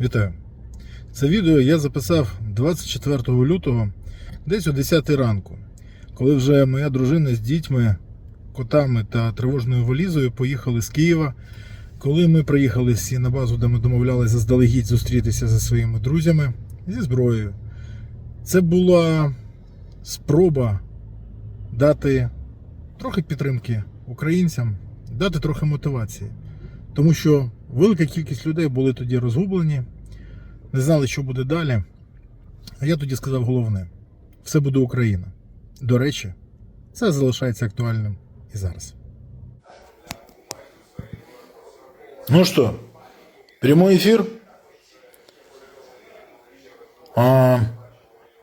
Вітаю. Це відео я записав 24 лютого, десь о 10 ранку, коли вже моя дружина з дітьми, котами та тривожною валізою поїхали з Києва. Коли ми приїхали всі на базу, де ми домовлялися заздалегідь зустрітися зі своїми друзями зі зброєю, це була спроба дати трохи підтримки українцям, дати трохи мотивації. Тому що велика кількість людей були тоді розгублені, не знали, що буде далі. А я тоді сказав головне: все буде Україна. До речі, це залишається актуальним і зараз. Ну что, прямой эфир? А,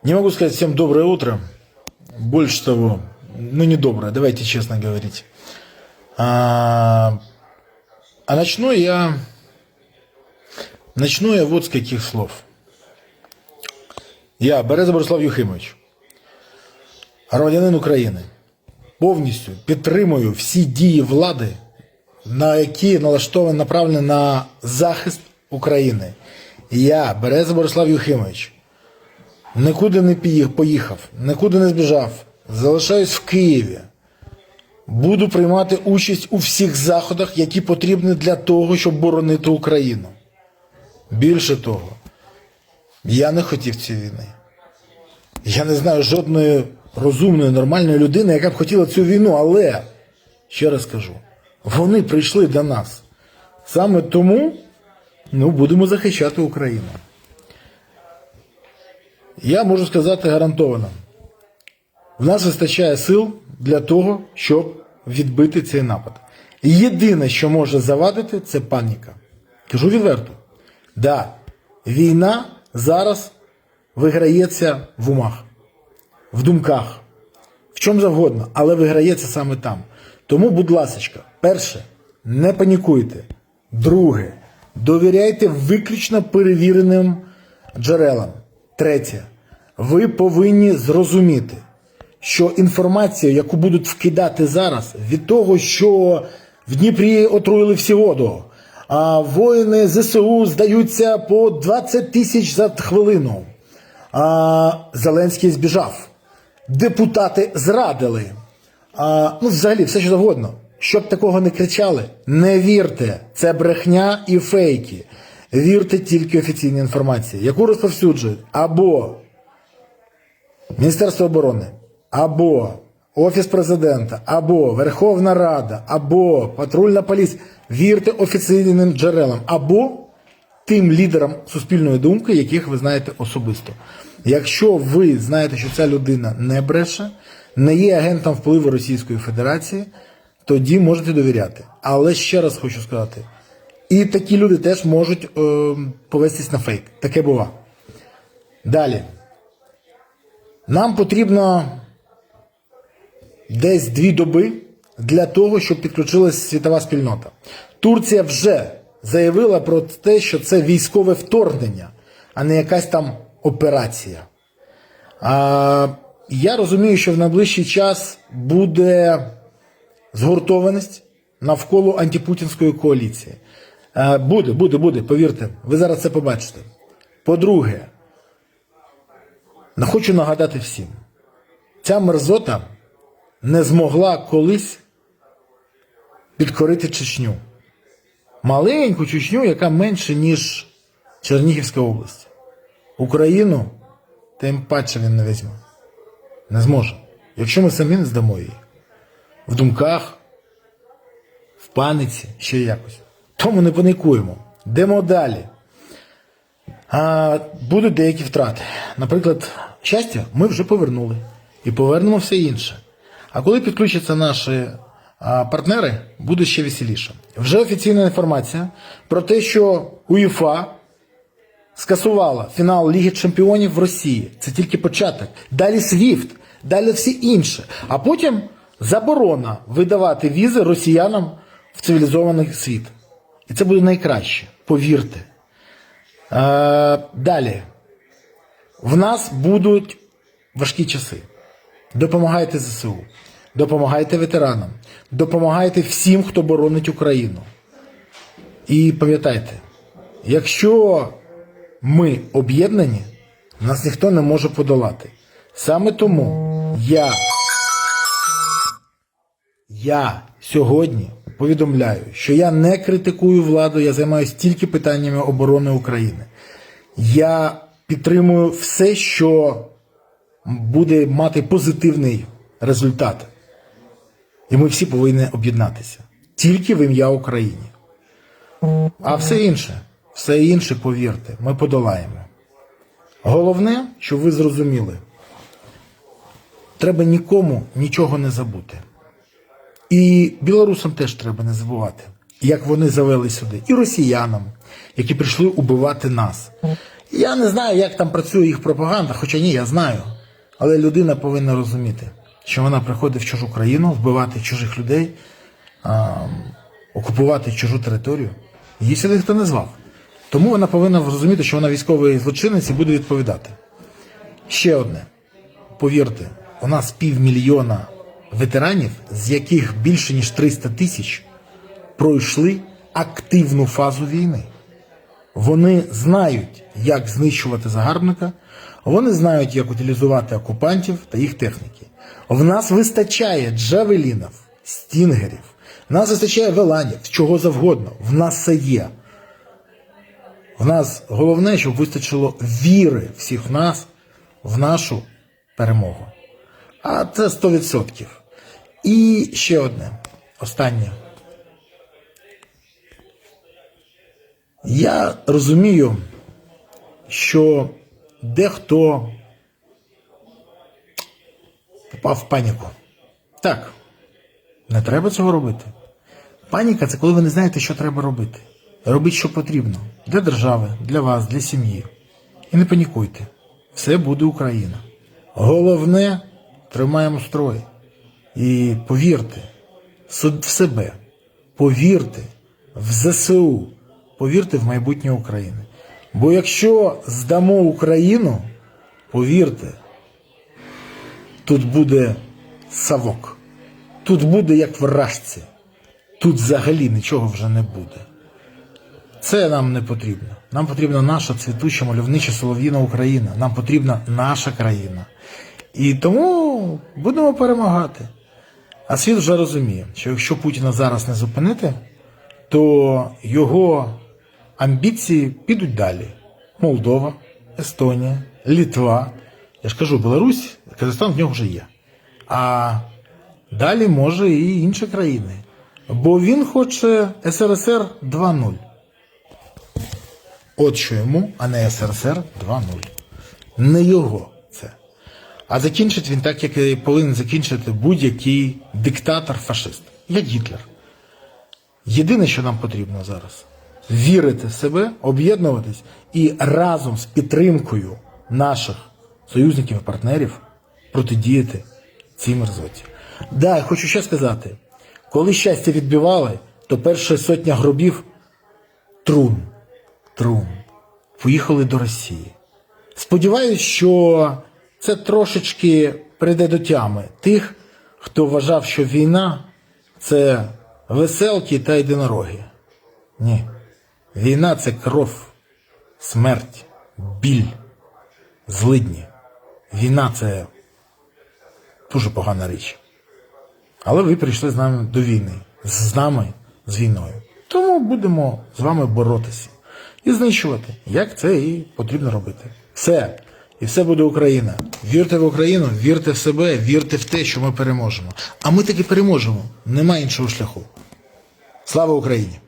не могу сказать всем доброе утро. Больше того, ну не доброе, давайте честно говорить. А, а начну я... Начну я вот с каких слов. Я, Береза Борислав Юхимович, громадянин України, повністю підтримую всі дії влади, на які налаштовані направлені на захист України. Я, Береза Борислав Юхимович, нікуди не поїхав, нікуди не збіжав, залишаюсь в Києві. Буду приймати участь у всіх заходах, які потрібні для того, щоб боронити Україну. Більше того, я не хотів цієї війни. Я не знаю жодної розумної, нормальної людини, яка б хотіла цю війну, але, ще раз кажу, вони прийшли до нас. Саме тому ну, будемо захищати Україну. Я можу сказати гарантовано, в нас вистачає сил для того, щоб відбити цей напад. Єдине, що може завадити, це паніка. Кажу відверто. Да, війна зараз виграється в умах, в думках, в чому завгодно, але виграється саме там. Тому, будь ласка, перше, не панікуйте. Друге, довіряйте виключно перевіреним джерелам. Третє, ви повинні зрозуміти, що інформація, яку будуть вкидати зараз, від того, що в Дніпрі отруїли всі воду, а воїни ЗСУ здаються по 20 тисяч за хвилину. А Зеленський збіжав. Депутати зрадили. А, ну, взагалі, все що завгодно. Щоб такого не кричали, не вірте. Це брехня і фейки. Вірте тільки офіційній інформації, яку розповсюджують або Міністерство оборони, або Офіс президента, або Верховна Рада, або патрульна поліція. Вірте офіційним джерелам, або тим лідерам суспільної думки, яких ви знаєте особисто. Якщо ви знаєте, що ця людина не бреше, не є агентом впливу Російської Федерації, тоді можете довіряти. Але ще раз хочу сказати: і такі люди теж можуть е, повестись на фейк. Таке бува. Далі. Нам потрібно десь дві доби для того, щоб підключилася світова спільнота. Турція вже заявила про те, що це військове вторгнення, а не якась там операція. А, я розумію, що в найближчий час буде згуртованість навколо антипутінської коаліції. А, буде, буде, буде, повірте, ви зараз це побачите. По-друге, хочу нагадати всім, ця мерзота не змогла колись підкорити Чечню. Маленьку Чечню, яка менше, ніж Чернігівська область. Україну тим паче він не візьме. Не зможе. Якщо ми самі не здамо її. В думках, в паниці, ще якось. Тому не паникуємо. Йдемо далі. А, будуть деякі втрати. Наприклад, щастя ми вже повернули і повернемо все інше. А коли підключаться наші партнери, буде ще веселіше. Вже офіційна інформація про те, що УЄФА скасувала фінал Ліги Чемпіонів в Росії. Це тільки початок. Далі SWIFT, далі всі інше. А потім заборона видавати візи росіянам в цивілізований світ. І це буде найкраще, повірте. Е, далі. В нас будуть важкі часи. Допомагайте ЗСУ, допомагайте ветеранам, допомагайте всім, хто боронить Україну. І пам'ятайте, якщо ми об'єднані, нас ніхто не може подолати. Саме тому я, я сьогодні повідомляю, що я не критикую владу, я займаюся тільки питаннями оборони України. Я підтримую все, що буде мати позитивний результат. І ми всі повинні об'єднатися. Тільки в ім'я Україні. А все інше, все інше, повірте, ми подолаємо. Головне, щоб ви зрозуміли, треба нікому нічого не забути. І білорусам теж треба не забувати, як вони завели сюди, і росіянам, які прийшли убивати нас. Я не знаю, як там працює їх пропаганда, хоча ні, я знаю. Але людина повинна розуміти, що вона приходить в чужу країну, вбивати чужих людей, а, окупувати чужу територію. Її сюди ніхто не звав. Тому вона повинна зрозуміти, що вона військовий злочинець і буде відповідати. Ще одне. Повірте, у нас півмільйона ветеранів, з яких більше ніж 300 тисяч пройшли активну фазу війни. Вони знають, як знищувати загарбника, вони знають, як утилізувати окупантів та їх техніки. В нас вистачає джавелінів, стінгерів, в нас вистачає веланів, чого завгодно. В нас все є. В нас головне, щоб вистачило віри всіх нас в нашу перемогу. А це 100%. І ще одне, останнє. Я розумію, що дехто попав в паніку. Так, не треба цього робити. Паніка це коли ви не знаєте, що треба робити. Робіть, що потрібно для держави, для вас, для сім'ї. І не панікуйте. Все буде Україна. Головне тримаємо строй. І повірте в себе, повірте в ЗСУ, повірте в майбутнє України. Бо якщо здамо Україну, повірте, тут буде савок, тут буде як в рашці, тут взагалі нічого вже не буде. Це нам не потрібно. Нам потрібна наша цвітуча мальовнича солов'їна Україна. Нам потрібна наша країна. І тому будемо перемагати. А світ вже розуміє, що якщо Путіна зараз не зупинити, то його амбіції підуть далі. Молдова, Естонія, Літва. Я ж кажу, Білорусь, Казахстан в нього вже є. А далі може і інші країни. Бо він хоче СРСР 2.0. От що йому, а не СРСР 2.0. Не його це. А закінчить він так, як і повинен закінчити будь-який диктатор-фашист, як Гітлер. Єдине, що нам потрібно зараз вірити в себе, об'єднуватись і разом з підтримкою наших союзників і партнерів протидіяти цій мерзоті. Да, хочу ще сказати: коли щастя відбивали, то перша сотня гробів трун, трун, поїхали до Росії. Сподіваюсь, що це трошечки прийде до тями тих, хто вважав, що війна це веселки та єдинороги. Ні. Війна це кров, смерть, біль, злидні. Війна це дуже погана річ. Але ви прийшли з нами до війни, з нами, з війною. Тому будемо з вами боротися і знищувати, як це і потрібно робити. Все. І все буде Україна. Вірте в Україну, вірте в себе, вірте в те, що ми переможемо. А ми таки переможемо. Нема іншого шляху. Слава Україні!